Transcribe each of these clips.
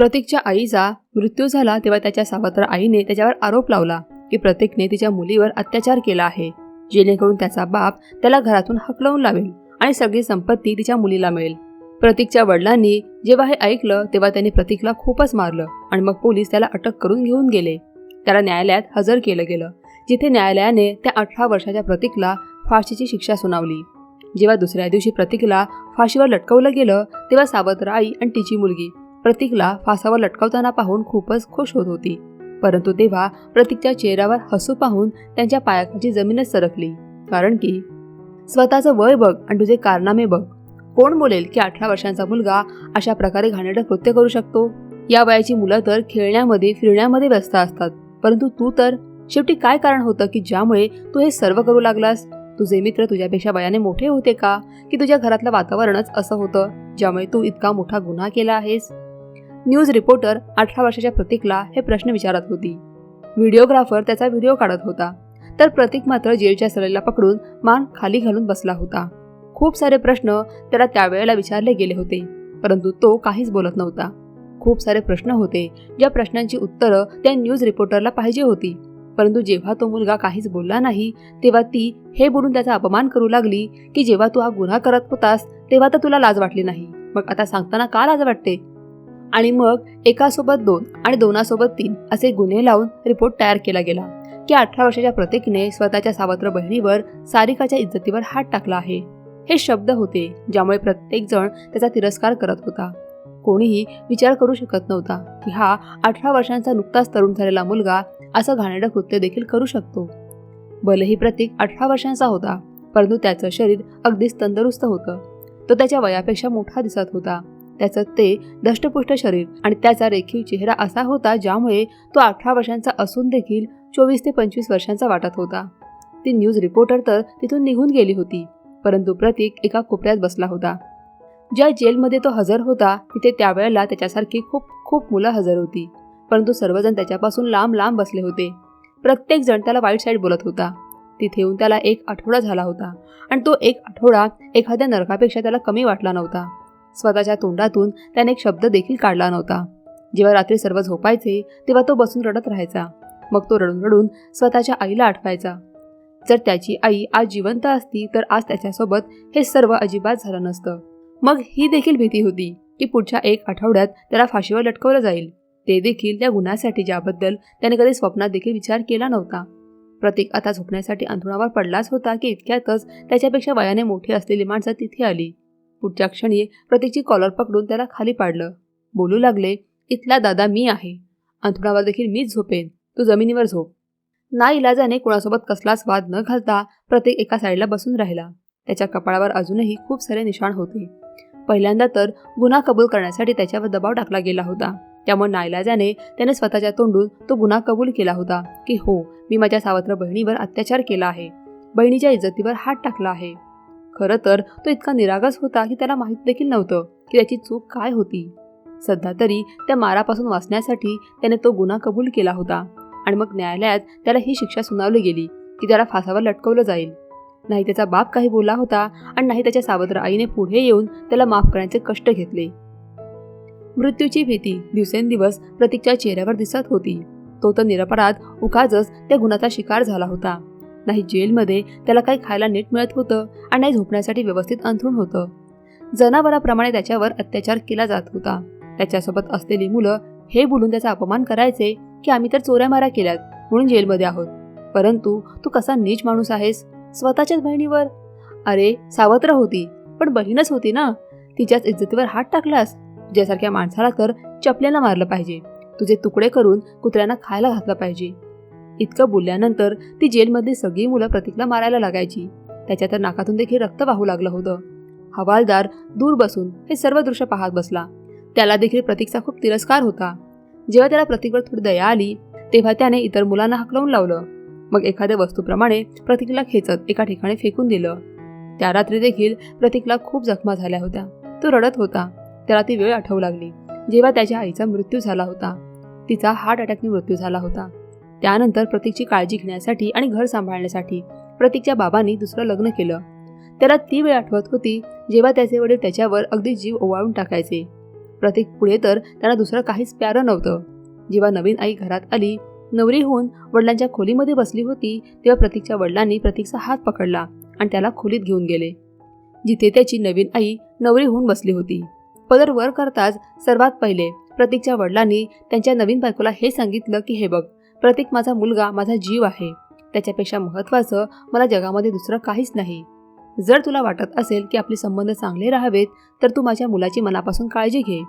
प्रतीकच्या आईचा मृत्यू झाला तेव्हा त्याच्या सावत्र आईने त्याच्यावर आरोप लावला की प्रतीकने तिच्या मुलीवर अत्याचार केला आहे जेणेकरून त्याचा बाप त्याला घरातून हकलवून लावेल आणि सगळी संपत्ती तिच्या मुलीला मिळेल. प्रतीकच्या वडिलांनी जेव्हा हे ऐकलं तेव्हा त्यांनी प्रतीकला खूपच मारलं आणि मग पोलीस त्याला अटक करून घेऊन गेले. त्याला न्यायालयात हजर केलं गेलं जिथे न्यायालयाने त्या अठरा वर्षाच्या प्रतीकला फाशीची शिक्षा सुनावली. जेव्हा दुसऱ्या दिवशी प्रतीकला फाशीवर लटकवलं गेलं तेव्हा सावत्र आई आणि तिची मुलगी प्रतीकला फासावर लटकवताना पाहून खूपच खुश होत होती. परंतु तेव्हा प्रतीकच्या चेहऱ्यावर हसू पाहून त्यांच्या पायाखाची जमीनच सरकली. कारण की स्वतःचं वय बघ आणि तुझे कारनामे बघ. कोण बोलेल की अठरा वर्षांचा मुलगा अशा प्रकारे घाणेरडं कृत्य करू शकतो? या वयाची मुलं तर खेळण्यामध्ये फिरण्यामध्ये व्यस्त असतात. परंतु तू तर शेवटी काय कारण होतं की ज्यामुळे तू हे सर्व करू लागलास? तुझे मित्र तुझ्यापेक्षा वयाने मोठे होते का? की तुझ्या घरातलं वातावरणच असं होतं ज्यामुळे तू इतका मोठा गुन्हा केला आहेस? न्यूज रिपोर्टर अठरा वर्षाच्या प्रतीकला हे प्रश्न विचारत होती. व्हिडिओग्राफर त्याचा व्हिडिओ काढत होता. तर प्रतीक मात्र जेलच्या सलेला पकडून मान खाली घालून बसला होता. खूप सारे प्रश्न त्याला त्यावेळेला विचारले गेले होते परंतु तो काहीच बोलत नव्हता. खूप सारे प्रश्न होते ज्या प्रश्नांची उत्तरं त्या न्यूज रिपोर्टरला पाहिजे होती. परंतु जेव्हा तो मुलगा काहीच बोलला नाही तेव्हा ती हे बोलून त्याचा अपमान करू लागली की जेव्हा तू हा गुन्हा करत होतास तेव्हा तर तुला लाज वाटली नाही. मग आता सांगताना का लाज वाटते? आणि मग एकासोबत दोन आणि दोनासोबत तीन असे गुन्हे लावून रिपोर्ट तयार केला गेला की अठरा वर्षाच्या प्रतीकने स्वतःच्या सावत्र बहिणीवर सारिकाच्या इज्जतीवर हात टाकला आहे. हे शब्द होते ज्यामुळे प्रत्येक जण त्याचा तिरस्कार करत होता. कोणीही विचार करू शकत नव्हता की हा अठरा वर्षांचा नुकताच तरुण झालेला मुलगा असं घाणेरडं कृत्य देखील करू शकतो. भलेही प्रतीक अठरा वर्षांचा होता परंतु त्याचं शरीर अगदीच तंदुरुस्त होतं. तो त्याच्या वयापेक्षा मोठा दिसत होता. त्याचं ते दष्टपुष्ट शरीर आणि त्याचा रेखीव चेहरा असा होता ज्यामुळे तो अठरा वर्षांचा असून देखील चोवीस ते पंचवीस वर्षांचा वाटत होता. ती न्यूज रिपोर्टर तर तिथून निघून गेली होती परंतु प्रतीक एका कोपऱ्यात बसला होता. ज्या जेलमध्ये तो हजर होता तिथे त्यावेळेला त्याच्यासारखी खूप खूप मुलं हजर होती परंतु सर्वजण त्याच्यापासून लांब लांब बसले होते. प्रत्येक जण त्याला वाईट साईड बोलत होता. तिथे येऊन त्याला एक आठवडा झाला होता आणि तो एक आठवडा एखाद्या नरकापेक्षा त्याला कमी वाटला नव्हता. स्वतःच्या तोंडातून त्याने एक शब्द देखील काढला नव्हता. जेव्हा रात्री सर्व झोपायचे तेव्हा तो बसून रडत राहायचा. मग तो रडून रडून स्वतःच्या आईला आठवायचा. जर त्याची आई आज जिवंत असती तर आज त्याच्यासोबत हे सर्व अजिबात झालं नसतं. मग ही देखील भीती होती की पुढच्या एक आठवड्यात त्याला फाशीवर लटकवलं जाईल. ते देखील त्या गुन्ह्यासाठी ज्याबद्दल त्याने कधी स्वप्नात देखील विचार केला नव्हता. प्रतीक आता झोपण्यासाठी अंथरुणावर पडलाच होता की इतक्यातच त्याच्यापेक्षा वयाने मोठी असलेली माणसं तिथे आली. पुढच्या क्षणी प्रतीकची कॉलर पकडून त्याला खाली पाडलं. बोलू लागले इथला दादा मी आहे. अंथरुणावर देखील मीच झोपेन. तू जमिनीवर झोप. ना इलाजाने कोणासोबत कसलाच वाद न घालता प्रत्येक एका साईडला बसून राहिला. त्याच्या कपाळावर अजूनही खूप सारे निशाण होते. पहिल्यांदा तर गुन्हा कबूल करण्यासाठी त्याच्यावर दबाव टाकला गेला होता. त्यामुळे नाईलाजाने त्याने स्वतःच्या तोंडून तो गुन्हा कबूल केला होता की हो मी माझ्या सावत्र बहिणीवर अत्याचार केला आहे. बहिणीच्या इज्जतीवर हात टाकला आहे. खरं तर तो इतका निरागस होता की त्याला माहीत देखील नव्हतं की त्याची चूक काय होती. सध्या तरी त्या मारापासून वाचण्यासाठी त्याने तो गुन्हा कबूल केला होता आणि मग न्यायालयात त्याला ही शिक्षा सुनावली गेली की त्याला फासावर लटकवलं जाईल. नाही त्याचा बाप काही बोलला होता आणि नाही त्याच्या सावत्र आईने पुढे येऊन त्याला माफ करण्याचे कष्ट घेतले. मृत्यूची भीती दिवसेंदिवस प्रतीकच्या चेहऱ्यावर दिसत होती. तो तर निरपराध उकाजच त्या गुणाचा शिकार झाला होता. नाही जेलमध्ये त्याला काही खायला नीट मिळत होतं आणि नाही झोपण्यासाठी व्यवस्थित अंथरूण होतं. जनावराप्रमाणे त्याच्यावर अत्याचार केला जात होता. त्याच्यासोबत असलेली मुलं हे बोलून त्याचा अपमान करायचे की आम्ही तर चोऱ्या मारा केल्यात म्हणून जेलमध्ये आहोत. परंतु तू कसा नीच माणूस आहेस? स्वतःच्याच बहिणीवर? अरे सावत्र होती पण बहीणच होती ना? तिच्याच इज्जतीवर हात टाकलास तुझ्यासारख्या माणसाला तर चपल्याला मारलं पाहिजे. तुझे तुकडे करून कुत्र्यांना खायला घातलं पाहिजे. इतकं बोलल्यानंतर ती जेलमधली सगळी मुलं प्रतीकला मारायला लागायची. त्याच्या तर नाकातून देखील रक्त वाहू लागलं होतं. हवालदार दूर बसून हे सर्व दृश्य पाहत बसला. त्याला देखील प्रतीकचा खूप तिरस्कार होता. जेव्हा त्याला प्रतीकवर थोडी दया आली तेव्हा त्याने इतर मुलांना हकलवून लावलं. मग एखाद्या वस्तूप्रमाणे प्रतीकला खेचत एका ठिकाणी फेकून दिलं. त्या रात्री देखील प्रतीकला खूप जखमा झाल्या होत्या. तो रडत होता. त्याला ती वेळ आठवू लागली जेव्हा त्याच्या आईचा मृत्यू झाला होता. तिचा हार्ट अटॅकने मृत्यू झाला होता. त्यानंतर प्रतीकची काळजी घेण्यासाठी आणि घर सांभाळण्यासाठी प्रतीकच्या बाबांनी दुसरं लग्न केलं. त्याला ती वेळ आठवत होती जेव्हा त्याचे वडील त्याच्यावर अगदी जीव ओवाळून टाकायचे. प्रतीक पुढे तर त्याला दुसरं काहीच प्यारं नव्हतं. जेव्हा नवीन आई घरात आली नवरी होऊन वडिलांच्या खोलीमध्ये बसली होती तेव्हा प्रतीकच्या वडिलांनी प्रतीकचा हात पकडला आणि त्याला खोलीत घेऊन गेले. जिथे त्याची नवीन आई नवरी होऊन बसली होती. पदर वर करताच सर्वात पहिले प्रतीकच्या वडिलांनी त्यांच्या नवीन बायकोला हे सांगितलं की हे बघ प्रतीक माझा मुलगा माझा जीव आहे. त्याच्यापेक्षा महत्त्वाचं मला जगामध्ये दुसरं काहीच नाही. जर तुला वाटत असेल की आपले संबंध चांगले राहावेत तर तू माझ्या मुलाची मनापासून काळजी घे.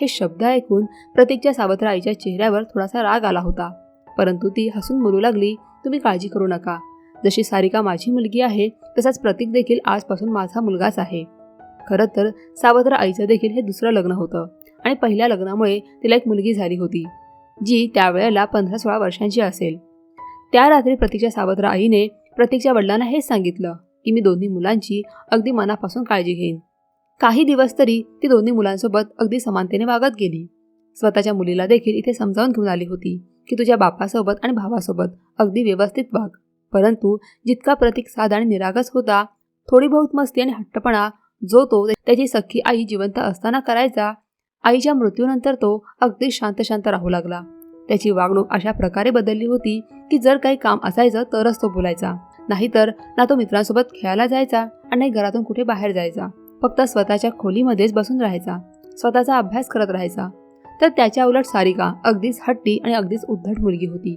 हे शब्द ऐकून प्रतीकच्या सावत्र आईच्या चेहऱ्यावर थोडासा राग आला होता. परंतु ती हसून बोलू लागली तुम्ही काळजी करू नका. जशी सारिका माझी मुलगी आहे तसाच प्रतीक देखील आजपासून माझा मुलगाच आहे. खरं तर सावत्र आईचं देखील हे दुसरं लग्न होतं. आणि पहिल्या लग्नामुळे तिला एक मुलगी झाली होती. जी त्यावेळेला पंधरा सोळा वर्षांची असेल. त्या रात्री प्रतीकच्या सावत्र आईने प्रतीकच्या वडिलांना हेच सांगितलं की मी दोन्ही मुलांची अगदी मनापासून काळजी घेईन. काही दिवस तरी ती दोन्ही मुलांसोबत अगदी समानतेने वागत गेली. स्वतःच्या मुलीला देखील इथे समजावून घेऊन आली होती की तुझ्या बापासोबत आणि भावासोबत अगदी व्यवस्थित वाग. परंतु जितका प्रतीक साधा आणि निरागस होता थोडी बहुत मस्ती आणि हट्टपणा जो तो त्याची सख्खी आई जिवंत असताना करायचा आईच्या मृत्यूनंतर तो अगदी शांत शांत राहू लागला. त्याची वागणूक अशा प्रकारे बदलली होती की जर काही काम असायचं तरच तो बोलायचा. नाहीतर ना तो मित्रांसोबत खेळायला जायचा आणि नाही घरातून कुठे बाहेर जायचा. फक्त स्वतःच्या खोलीमध्येच बसून राहायचा. स्वतःचा अभ्यास करत राहायचा. तर त्याच्या उलट सारिका अगदीच हट्टी आणि अगदीच उद्धट मुलगी होती.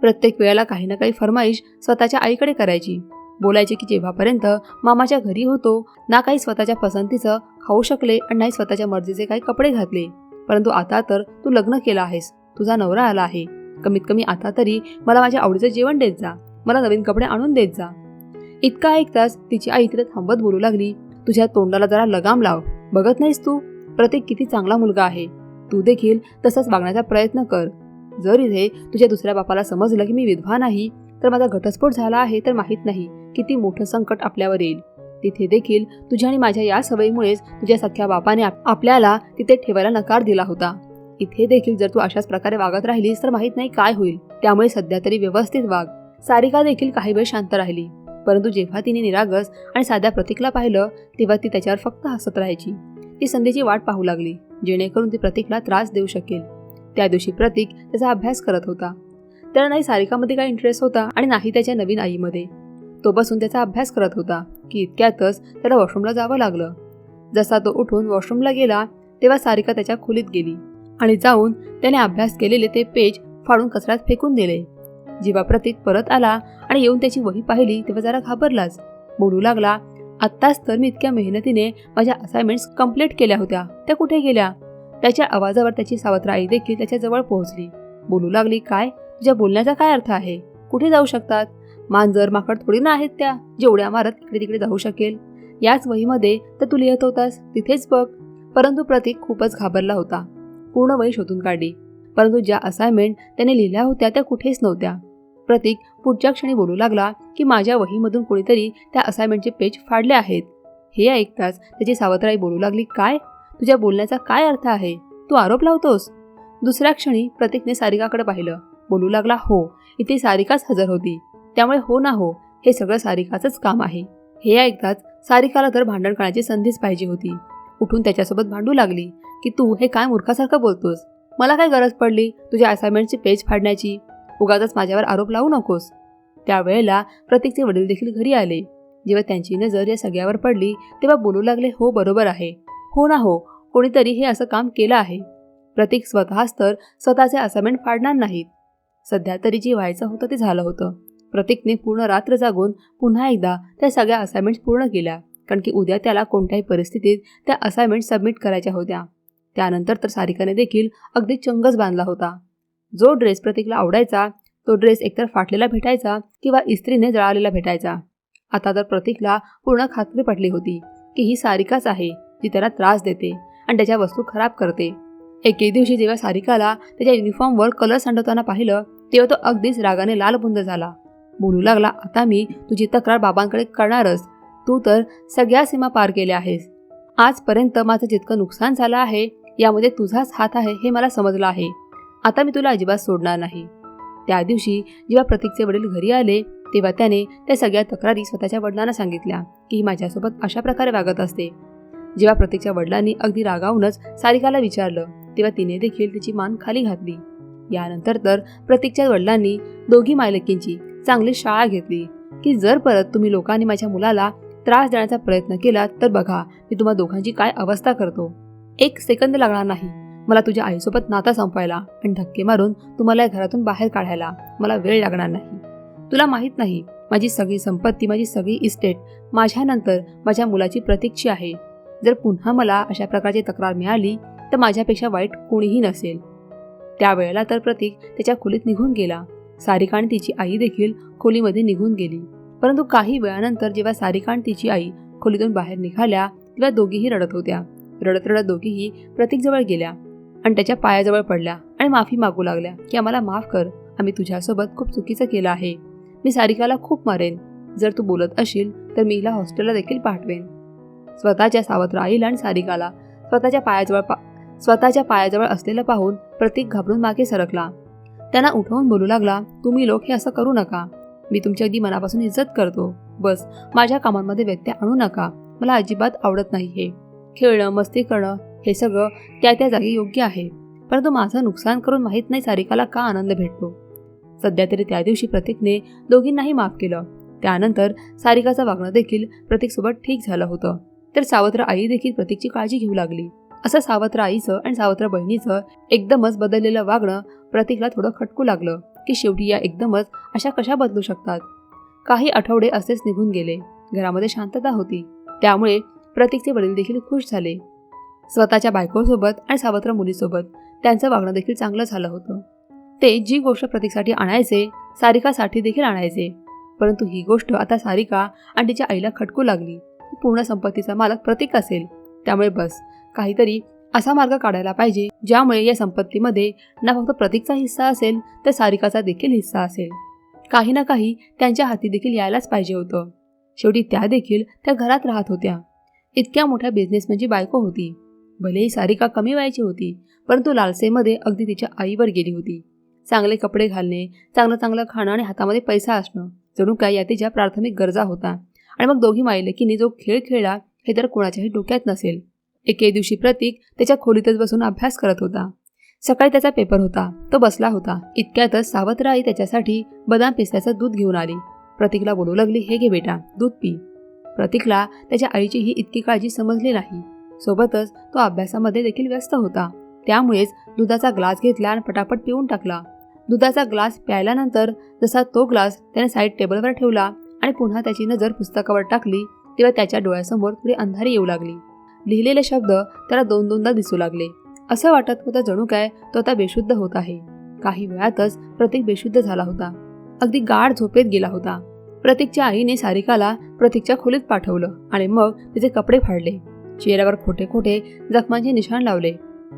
प्रत्येक वेळेला काही ना काही फरमाईश स्वतःच्या आईकडे करायची. बोलायचे की जेव्हापर्यंत मामाच्या घरी होतो ना काही स्वतःच्या पसंतीचं खाऊ शकले आणि नाही स्वतःच्या मर्जीचे काही कपडे घातले. परंतु आता तर तू लग्न केलं आहेस. तुझा नवरा आला आहे. कमीत कमी आता तरी मला माझ्या आवडीचं जेवण देत जा. मला नवीन कपडे आणून देत जा. इतका ऐकताच तिची आई तिला थांबत बोलू लागली. तुझ्या तोंडाला जरा लगाम लाव. बघत नाहीस तू? प्रत्येक किती चांगला मुलगा आहे. तू देखील तसाच वागण्याचा प्रयत्न कर. जर इथे तुझ्या दुसऱ्या बापाला समजलं की मी विधवा नाही तर माझा घटस्फोट झाला आहे तर माहीत नाही. किती मोठं संकट आपल्यावर येईल. तिथे देखील तुझ्या आणि माझ्या या सवयीमुळेच तुझ्या सख्या बापाने आपल्याला तिथे ठेवायला नकार दिला होता. इथे देखील जर तू अशाच प्रकारे वागत राहिलीस तर माहीत नाही काय होईल. त्यामुळे सध्या तरी व्यवस्थित वाग. सारिका देखील काही वेळ शांत राहिली. परंतु जेव्हा तिने निरागस आणि साध्या प्रतीकला पाहिलं तेव्हा ती त्याच्यावर फक्त हसत राहायची. ती संधीची वाट पाहू लागली जेणेकरून ती प्रतीकला त्रास देऊ शकेल. त्या दिवशी प्रतीक त्याचा अभ्यास करत होता. त्याला नाही सारिकामध्ये काय इंटरेस्ट होता आणि नाही त्याच्या नवीन आईमध्ये. तो बसून त्याचा अभ्यास करत होता की इतक्यातच त्याला वॉशरूमला जावं लागलं. जसा तो उठून वॉशरूमला गेला तेव्हा सारिका त्याच्या खोलीत गेली आणि जाऊन त्याने अभ्यास केलेले ते पेज फाडून कचऱ्यात फेकून दिले. जेव्हा प्रतीक परत आला आणि येऊन त्याची वही पाहिली तेव्हा जरा घाबरलाच. बोलू लागला आत्ताच तर मी इतक्या मेहनतीने माझ्या असाइनमेंट्स कंप्लीट केल्या होत्या. त्या कुठे गेल्या? त्याच्या आवाजावर त्याची सावत्र आई देखील त्याच्याजवळ पोहोचली. बोलू लागली काय? तुझ्या बोलण्याचा काय अर्थ आहे? कुठे जाऊ शकतात? मांजर माकड थोडी ना आहेत त्या जेवढ्या मारत इकडे तिकडे जाऊ शकेल. याच वहीमध्ये तर तू लिहित होतास तिथेच बघ. परंतु प्रतीक खूपच घाबरला होता. पूर्ण वही शोधून काढली. परंतु ज्या असाइनमेंट त्याने लिहिल्या होत्या त्या कुठेच नव्हत्या. प्रतीक पुढच्या क्षणी बोलू लागला की माझ्या वहीमधून कोणीतरी त्या असाइनमेंटचे पेज फाडले आहेत. हे ऐकताच त्याची सावत्राई बोलू लागली काय? तुझ्या बोलण्याचा काय अर्थ आहे? तू आरोप लावतोस? दुसऱ्या क्षणी प्रतीकने सारिकाकडे पाहिलं. बोलू लागला हो इथे सारिकाच हजर होती. त्यामुळे हो ना हो हे सगळं सारिकाचंच काम आहे. हे ऐकताच सारिकाला तर भांडण करण्याची संधीच पाहिजे होती. उठून त्याच्यासोबत भांडू लागली की तू हे काय मूर्खासारखं बोलतोस? मला काय गरज पडली तुझ्या असाइनमेंटची पेज फाडण्याची? उगाच माझ्यावर आरोप लावू नकोस. त्यावेळेला प्रतीकचे वडील देखील घरी आले. जेव्हा त्यांची नजर या सगळ्यावर पडली तेव्हा बोलू लागले हो बरोबर आहे. हो ना हो कोणीतरी हे असं काम केलं आहे. प्रतीक स्वतःच तर स्वतःचे असाइनमेंट फाडणार नाहीत. सध्या तरी जे व्हायचं होतं ते झालं होतं. प्रतीकने पूर्ण रात्र जागून पुन्हा एकदा त्या सगळ्या असाइनमेंट्स पूर्ण केल्या. कारण की उद्या त्याला कोणत्याही परिस्थितीत त्या असाइनमेंट सबमिट करायच्या होत्या. त्यानंतर तर सारिकाने देखील अगदी चंगच बांधला होता. जो ड्रेस प्रतीकला आवडायचा तो ड्रेस एकतर फाटलेला भेटायचा किंवा इस्त्रीने जळालेला भेटायचा. आता तर प्रतीकला पूर्ण खात्री पटली होती की ही सारिकाच आहे जी त्याला त्रास देते आणि त्याच्या वस्तू खराब करते. एके दिवशी जेव्हा सारिकाला त्याच्या युनिफॉर्मवर कलर सांडवताना पाहिलं तेव्हा तो अगदीच रागाने लालबुंद झाला. बोलू लागला आता मी तुझी तक्रार बाबांकडे करणारच. तू तर सगळ्या सीमा पार केल्या आहेस. आजपर्यंत माझं जितकं नुकसान झालं आहे यामध्ये तुझाच हात आहे हे मला समजलं आहे. आता मी तुला अजिबात सोडणार नाही. त्या दिवशी जेव्हा प्रतीकचे वडील घरी आले तेव्हा त्याने त्या सगळ्या तक्रारी स्वतःच्या वडिलांना सांगितल्या की ही माझ्यासोबत अशा प्रकारे वागत असते. जेव्हा प्रतीकच्या वडिलांनी अगदी रागावूनच सारिकाला विचारलं तेव्हा तिने देखील तिची मान खाली घातली. यानंतर तर प्रतीकच्या वडिलांनी दोघी मायलकींची चांगली शाळा घेतली की जर परत तुम्ही लोकांनी माझ्या मुलाला त्रास देण्याचा प्रयत्न केला तर बघा मी तुम्हा दोघांची काय अवस्था करतो. एक सेकंद लागणार नाही. मला तुझ्या आईसोबत नाता संपवायला आणि धक्के मारून तुम्हाला या घरातून बाहेर काढायला मला वेळ लागणार नाही. तुला माहीत नाही माझी सगळी संपत्ती माझी सगळी इस्टेट माझ्यानंतर माझ्या मुलाची प्रतीक्षा आहे. जर पुन्हा मला अशा प्रकारची तक्रार मिळाली तर माझ्यापेक्षा वाईट कोणीही नसेल. त्यावेळेला तर प्रतीक त्याच्या खोलीत निघून गेला. सारिका आणि तिची आई देखील खोलीमध्ये निघून गेली. परंतु काही वेळानंतर जेव्हा सारिका आणि तिची आई खोलीतून बाहेर निघाल्या तेव्हा दोघीही रडत होत्या. रडत रडत दोघीही प्रतीकजवळ गेल्या आणि त्याच्या पायाजवळ पडल्या आणि माफी मागू लागल्या की आम्हाला माफ कर. आम्ही तुझ्यासोबत खूप चुकीचं केलं आहे. मी सारिकाला खूप मारेन. जर तू बोलत असेल तर मी हिला हॉस्टेलला देखील पाठवेन. स्वतःच्या सावत्र आईला आणि सारिकाला स्वतःच्या पायाजवळ पा स्वतःच्या पायाजवळ असलेलं पाहून प्रतीक घाबरून मागे सरकला. त्यांना उठवून बोलू लागला तुम्ही लोक हे असं करू नका. मी तुमची अगदी मनापासून इज्जत करतो. बस माझ्या कामांमध्ये व्यत्यय आणू नका. मला अजिबात आवडत नाही हे. खेळणं मस्ती करणं हे सगळं त्या त्या जागी योग्य आहे. परंतु माझं नुकसान करून माहीत नाही सारिकाला का आनंद भेटतो. सध्या तरी त्या दिवशी प्रतीकने दोघींनाही माफ केलं. त्यानंतर सारिकाचं वागणं देखील प्रतीकसोबत ठीक झालं होतं. तर सावत्र आई देखील प्रतीकची काळजी घेऊ लागली. असं सावत्र आईचं आणि सावत्र बहिणीचं एकदमच बदललेलं वागणं प्रतीकला थोडं खटकू लागलं की शेवटी या एकदमच अशा कशा बदलू शकतात? काही आठवडे असेच निघून गेले. घरामध्ये शांतता होती. त्यामुळे प्रतीकचे वडील देखील खुश झाले. स्वतःच्या बायकोसोबत आणि सावत्र मुलीसोबत त्यांचं वागणं देखील चांगलं झालं होतं. ते जी गोष्ट प्रतीकसाठी आणायचे सारिकासाठी देखील आणायचे. परंतु ही गोष्ट आता सारिका आणि तिच्या आईला खटकू लागली. पूर्ण संपत्तीचा मालक प्रतीक असेल. त्यामुळे बस काहीतरी असा मार्ग काढायला पाहिजे ज्यामुळे या संपत्तीमध्ये ना फक्त प्रतीकचा हिस्सा असेल तर सारिकाचा देखील हिस्सा असेल. काही ना काही त्यांच्या हाती देखील यायलाच पाहिजे होतं. शेवटी त्या देखील त्या घरात राहत होत्या. इतक्या मोठ्या बिझनेसमॅनची बायको होती. भलेही सारिका कमी व्हायची होती परंतु लालसेमध्ये अगदी तिच्या आईवर गेली होती. चांगले कपडे घालणे चांगलं चांगलं खाणं आणि हातामध्ये पैसा असणं जणू काय या तिच्या प्राथमिक गरजा होता. आणि मग दोघी मायलेकीने जो खेळ खेळला हे तर कोणाच्याही डोक्यात नसेल. एके दिवशी प्रतीक त्याच्या खोलीतच बसून अभ्यास करत होता. सकाळी त्याचा पेपर होता. तो बसला होता. इतक्यातच सावत्र आई त्याच्यासाठी बदाम पिसल्याचं दूध घेऊन आली. प्रतीकला बोलू लागली हे घे बेटा दूध पी. प्रतीकला त्याच्या आईची ही इतकी काळजी समजली नाही. सोबतच तो अभ्यासामध्ये देखील व्यस्त होता. त्यामुळेच दुधाचा ग्लास घेतला आणि पटापट पिऊन टाकला. दुधाचा ग्लास प्यायल्यानंतर जसा तो ग्लास त्याने साईड टेबलवर ठेवला आणि पुन्हा त्याची नजर पुस्तकावर टाकली तेव्हा त्याच्या डोळ्यासमोर थोडी अंधारी येऊ लागली. लिहिलेले शब्द त्याला दोन दोनदा दिसू लागले. असं वाटत होतं जणू काय तो आता बेशुद्ध होत आहे. काही वेळातच प्रतीक बेशुद्ध झाला होता. अगदी गाढ झोपेत गेला होता. प्रतीकच्या आईने सारिकाला प्रतीकच्या खोलीत पाठवलं आणि मग तिचे कपडे फाडले. चेहऱ्यावर खोटे खोटे जखमांचे निशाण लावले.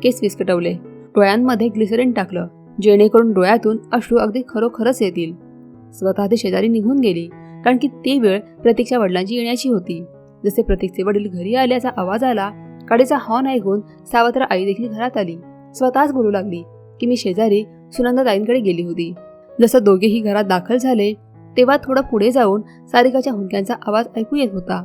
केस विस्कटवले. डोळ्यांमध्ये ग्लिसरीन टाकलं. जेणेकरून डोळ्यातून अश्रू अगदी खरोखरच येतील. स्वतः ती शेजारी निघून गेली. कारण की ती वेळ प्रतीकच्या वडिलांची येण्याची होती. जसे प्रतीकचे वडील घरी आल्याचा आवाज आला गाडीचा हॉर्न ऐकून सावत्र आई देखील घरात आली. स्वतःच बोलू लागली की मी शेजारी सुनंदाताईंकडे गेली होती. जसं दोघेही घरात दाखल झाले तेव्हा थोडं पुढे जाऊन सारिकाच्या हुंक्यांचा आवाज ऐकू येत होता.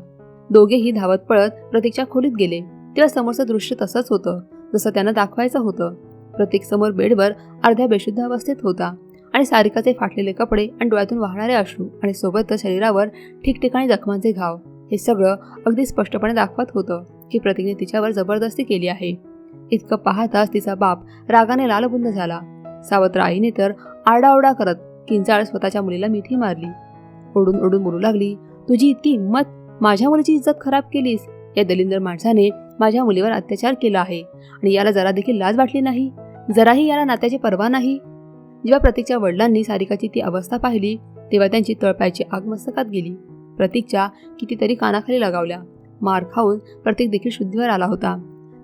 दोघेही धावत पळत प्रतीकच्या खोलीत गेले. तेव्हा समोरचं दृश्य तसंच होतं जसं त्यांना दाखवायचं होतं. प्रतीक समोर बेडवर अर्ध्या बेशुद्ध अवस्थेत होता आणि सारिकाचे फाटलेले कपडे आणि डोळ्यातून वाहणारे अश्रू आणि सोबतच शरीरावर ठिकठिकाणी जखमांचे घाव. हे सगळं अगदी स्पष्टपणे दाखवत होतं की प्रतीकने तिच्यावर जबरदस्ती केली आहे. इतकं पाहताच तिचा बाप रागाने लालबुंद झाला. सावत्र आईने तर आरडाओरडा करत किंचाळ स्वतःच्या मुलीला मिठी मारली. ओढून ओढून बोलू लागली तुझी इतकी हिंमत माझ्या मुलीची इज्जत खराब केलीस? या दलिंदर माणसाने माझ्या मुलीवर अत्याचार केला आहे आणि याला जरा देखील लाज वाटली नाही? जराही याला नात्याची पर्वा नाही? जेव्हा प्रतीकच्या वडिलांनी सारिकाची ती अवस्था पाहिली तेव्हा त्यांची तळपायची आग मस्तकात गेली. प्रतीकच्या कितीतरी कानाखाली लगावल्या. मार खाऊन प्रतीक देखील शुद्धीवर आला होता.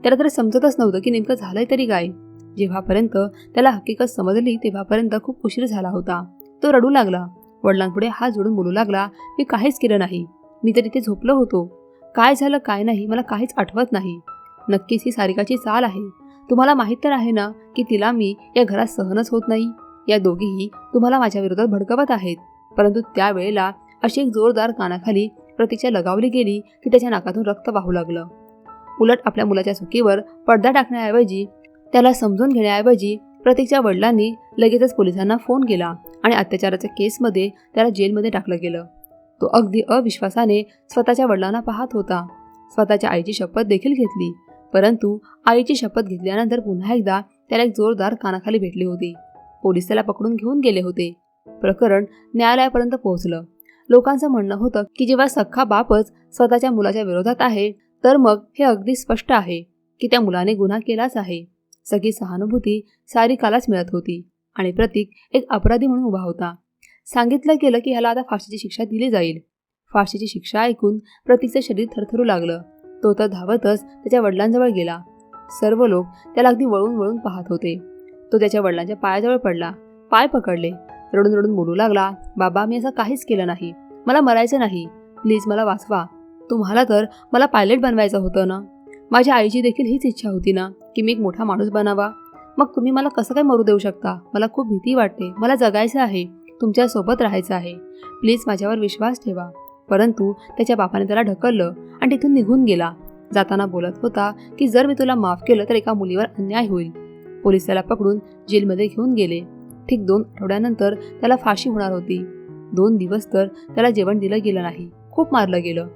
त्याला तर समजतच नव्हतं की नेमकं झालंय तरी काय. जेव्हापर्यंत त्याला हकीकत समजली तेव्हापर्यंत खूप उशीर झाला होता. तो रडू लागला. वडिलांपुढे हात जोडून बोलू लागला मी काहीच केलं नाही. मी तर इथे झोपलो होतो. काय झालं काय नाही मला काहीच आठवत नाही. नक्कीच ही सारिकाची चाल आहे. तुम्हाला माहीत तर आहे ना की तिला मी या घरात सहनच होत नाही. या दोघीही तुम्हाला माझ्या विरोधात भडकवत आहेत. परंतु त्यावेळेला अशी एक जोरदार कानाखाली प्रतीच्या लगावली गेली की त्याच्या नाकातून रक्त वाहू लागलं. उलट आपल्या मुलाच्या चुकीवर पडदा टाकण्याऐवजी त्याला समजून घेण्याऐवजी प्रतीकच्या वडिलांनी लगेचच पोलिसांना फोन केला आणि अत्याचाराच्या केसमध्ये त्याला जेलमध्ये टाकलं गेलं. तो अगदी अविश्वासाने स्वतःच्या वडिलांना पाहत होता. स्वतःच्या आईची शपथ देखील घेतली परंतु आईची शपथ घेतल्यानंतर पुन्हा एकदा त्याला एक जोरदार कानाखाली भेटली होती. पोलीस त्याला पकडून घेऊन गेले होते. प्रकरण न्यायालयापर्यंत पोहोचलं. लोकांचं म्हणणं होतं की जेव्हा सख्खा बापच स्वतःच्या मुलाच्या विरोधात आहे तर मग हे अगदी स्पष्ट आहे की त्या मुलाने गुन्हा केलाच आहे. सगळी सहानुभूती सारिकालाच मिळत होती आणि प्रतीक एक अपराधी म्हणून उभा होता. सांगितलं गेलं की ह्याला आता फाशीची शिक्षा दिली जाईल. फाशीची शिक्षा ऐकून प्रतीकचं शरीर थरथरू लागलं. तो तर धावतच त्याच्या वडिलांजवळ गेला. सर्व लोक त्याला अगदी वळून वळून पाहत होते. तो त्याच्या वडिलांच्या पायाजवळ पडला. पाय पकडले. रडून रडून बोलू लागला बाबा मी असं काहीच केलं नाही. मला मरायचं नाही. प्लीज मला वाचवा. तुम्हाला तर मला पायलट बनवायचं होतं ना. माझ्या आईची देखील हीच इच्छा होती ना की मी एक मोठा माणूस बनावा. मग तुम्ही मला कसं काय मरू देऊ शकता? मला खूप भीती वाटते. मला जगायचं आहे. तुमच्यासोबत राहायचं आहे. प्लीज माझ्यावर विश्वास ठेवा. परंतु त्याच्या बापाने त्याला ढकललं आणि तिथून निघून गेला. जाताना बोलत होता की जर मी तुला माफ केलं तर एका मुलीवर अन्याय होईल. पोलीस त्याला पकडून जेलमध्ये घेऊन गेले. ठीक दोन आठवड्यानंतर त्याला फाशी होणार होती. दोन दिवस तर त्याला जेवण दिलं गेलं नाही. खूप मारलं गेलं.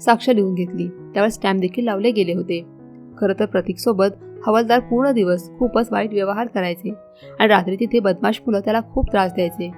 साक्ष लिहून घेतली. त्यावर स्टॅम्प देखील लावले गेले होते. खरं तर प्रतीकसोबत हवालदार पूर्ण दिवस खूपच वाईट व्यवहार करायचे. आणि रात्री तिथे बदमाश मुलं त्याला खूप त्रास द्यायचे.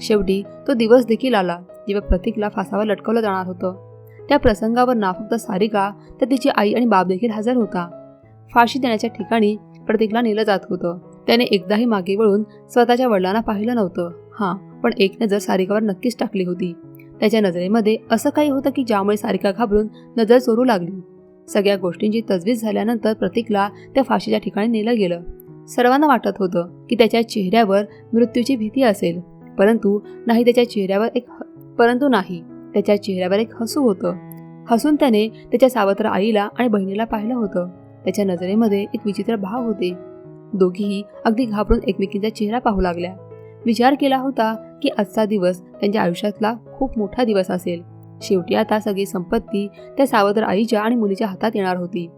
शेवटी तो दिवस देखील आला जेव्हा प्रतीकला फासावर लटकवलं जाणार होतं. त्या प्रसंगावर ना फक्त सारिका तर तिची आई आणि बाप देखील हजर होता. फाशी देण्याच्या ठिकाणी प्रतीकला नेलं जात होतं. त्याने एकदाही मागे वळून स्वतःच्या वडिलांना पाहिलं नव्हतं. हां पण एक नजर सारिकावर नक्कीच टाकली होती. त्याच्या नजरेमध्ये असं काही होतं की ज्यामुळे सारिका घाबरून नजर चोरू लागली. सगळ्या गोष्टींची तजवीज झाल्यानंतर प्रतीकला त्या फाशीच्या ठिकाणी नेलं गेलं. सर्वांना वाटत होतं की त्याच्या चेहऱ्यावर मृत्यूची भीती असेल. परंतु नाही त्याच्या चेहऱ्यावर एक परंतु नाही त्याच्या चेहऱ्यावर एक हसू होतं. हसून त्याने त्याच्या सावत्र आईला आणि बहिणीला पाहिलं होतं. त्याच्या नजरेमध्ये एक विचित्र भाव होते. दोघीही अगदी घाबरून एकमेकींचा चेहरा पाहू लागल्या. विचार केला होता की आजचा दिवस त्यांच्या आयुष्यातला खूप मोठा दिवस असेल. शेवटी आता सगळी संपत्ती त्या सावत्र आईच्या आणि मुलीच्या हातात येणार होती.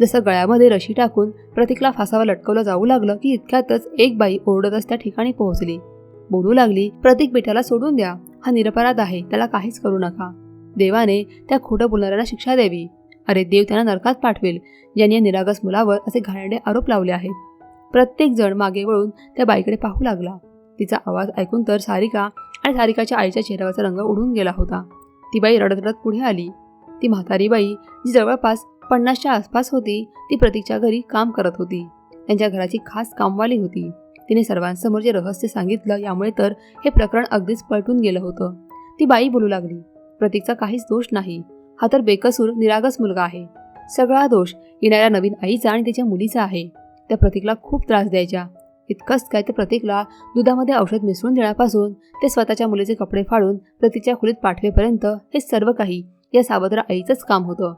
जसं गळ्यामध्ये रशी टाकून प्रतीकला फासावर लटकवलं जाऊ लागलं की इतक्यातच एक बाई ओरडतच त्या ठिकाणी पोहोचली. बोलू लागली प्रतीक बेटाला सोडून द्या. हा निरपराध आहे. त्याला काहीच करू नका. देवाने त्या खोटं बोलणाऱ्याला शिक्षा द्यावी. अरे देव त्यांना नरकात पाठवेल. ज्यांनी या निरागस मुलावर असे घाणेरडे आरोप लावले आहेत. प्रत्येक जण मागे वळून त्या बाईकडे पाहू लागला. तिचा आवाज ऐकून तर सारिका आणि सारिकाच्या आईच्या चेहऱ्यावरचा रंग उडून गेला होता. ती बाई रडत रडत पुढे आली. ती म्हातारी बाई जी जवळपास पन्नासच्या आसपास होती ती प्रतीकच्या घरी काम करत होती. त्यांच्या घराची खास कामवाली होती. तिने सर्वांसमोर जे रहस्य सांगितलं यामुळे तर हे प्रकरण अगदीच पलटून गेलं होतं. ती बाई बोलू लागली प्रतीकचा काहीच दोष नाही. हा तर बेकसूर निरागस मुलगा आहे. सगळा दोष येणाऱ्या नवीन आईचा आणि तिच्या मुलीचा आहे. त्या प्रतीकला खूप त्रास द्यायच्या. इतकंच काय तर प्रतीकला दुधामध्ये औषध मिसळून देण्यापासून ते स्वतःच्या मुलीचे कपडे फाडून प्रतीकच्या खोलीत पाठवेपर्यंत हे सर्व काही या सावत्र आईचंच काम होतं.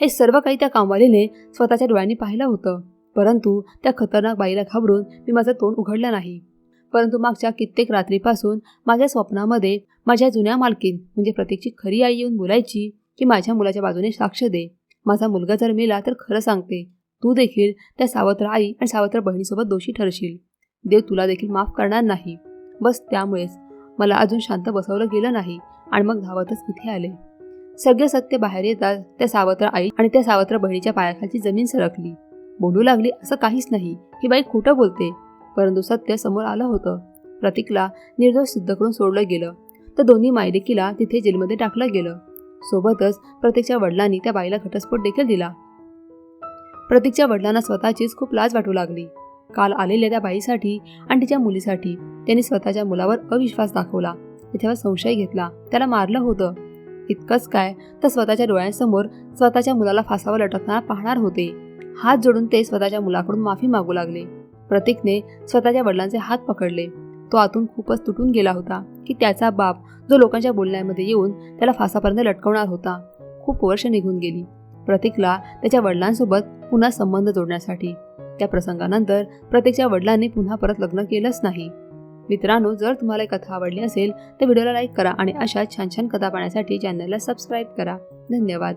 हे सर्व काही त्या कामवालीने स्वतःच्या डोळ्यांनी पाहिलं होतं. परंतु त्या खतरनाक बाईला घाबरून मी माझं तोंड उघडलं नाही. परंतु मागच्या कित्येक रात्रीपासून माझ्या स्वप्नामध्ये माझ्या जुन्या मालकीन म्हणजे प्रतीकची खरी आई येऊन बोलायची की माझ्या मुलाच्या बाजूने साक्ष दे. माझा मुलगा जर मेला तर खरं सांगते. तू देखील त्या सावत्र आई आणि सावत्र बहिणीसोबत दोषी ठरशील. देव तुला देखील माफ करणार नाही. बस त्यामुळेच मला अजून शांत बसवलं गेलं नाही आणि मग धावतच इथे आले. सगळे सत्य बाहेर येतात त्या सावत्र आई आणि त्या सावत्र बहिणीच्या पायाखालची जमीन सरकली. बोलू लागली असं काहीच नाही. ही बाई खोटं बोलते. परंतु सत्य समोर आलं होतं. प्रतीकला निर्दोष सिद्ध करून सोडलं गेलं. तर दोन्ही मायलेकीला तिथे जेलमध्ये टाकलं गेलं. सोबतच प्रतीकच्या वडिलांनी त्या बाईला घटस्फोट देखील दिला. प्रतीकच्या वडिलांना स्वतःचीच खूप लाज वाटू लागली. काल आलेल्या त्या बाईसाठी आणि तिच्या मुलीसाठी त्यांनी स्वतःच्या मुलावर अविश्वास दाखवला. तिच्यावर संशय घेतला. त्याला मारलं होतं. इतकंच काय तर स्वतःच्या डोळ्यांसमोर स्वतःच्या मुलाला फासावर लटकताना पाहणार होते. हात जोडून ते स्वतःच्या मुलाकडून माफी मागू लागले. प्रतीकने स्वतःच्या वडिलांचे हात पकडले. तो आतून खूपच तुटून गेला होता की त्याचा बाप जो लोकांच्या बोलण्यामध्ये येऊन त्याला फासापर्यंत लटकवणार होता. खूप वर्ष निघून गेली. प्रतीकला त्याच्या वडिलांसोबत पुन्हा संबंध जोडण्यासाठी त्या प्रसंगानंतर प्रत्येकच्या वडिलांनी पुन्हा परत लग्न केलंच नाही. मित्रांनो जर तुम्हाला कथा आवडली असेल तर व्हिडिओला लाईक करा आणि अशा छान छान कथा पाहण्यासाठी चॅनलला सबस्क्राईब करा. धन्यवाद.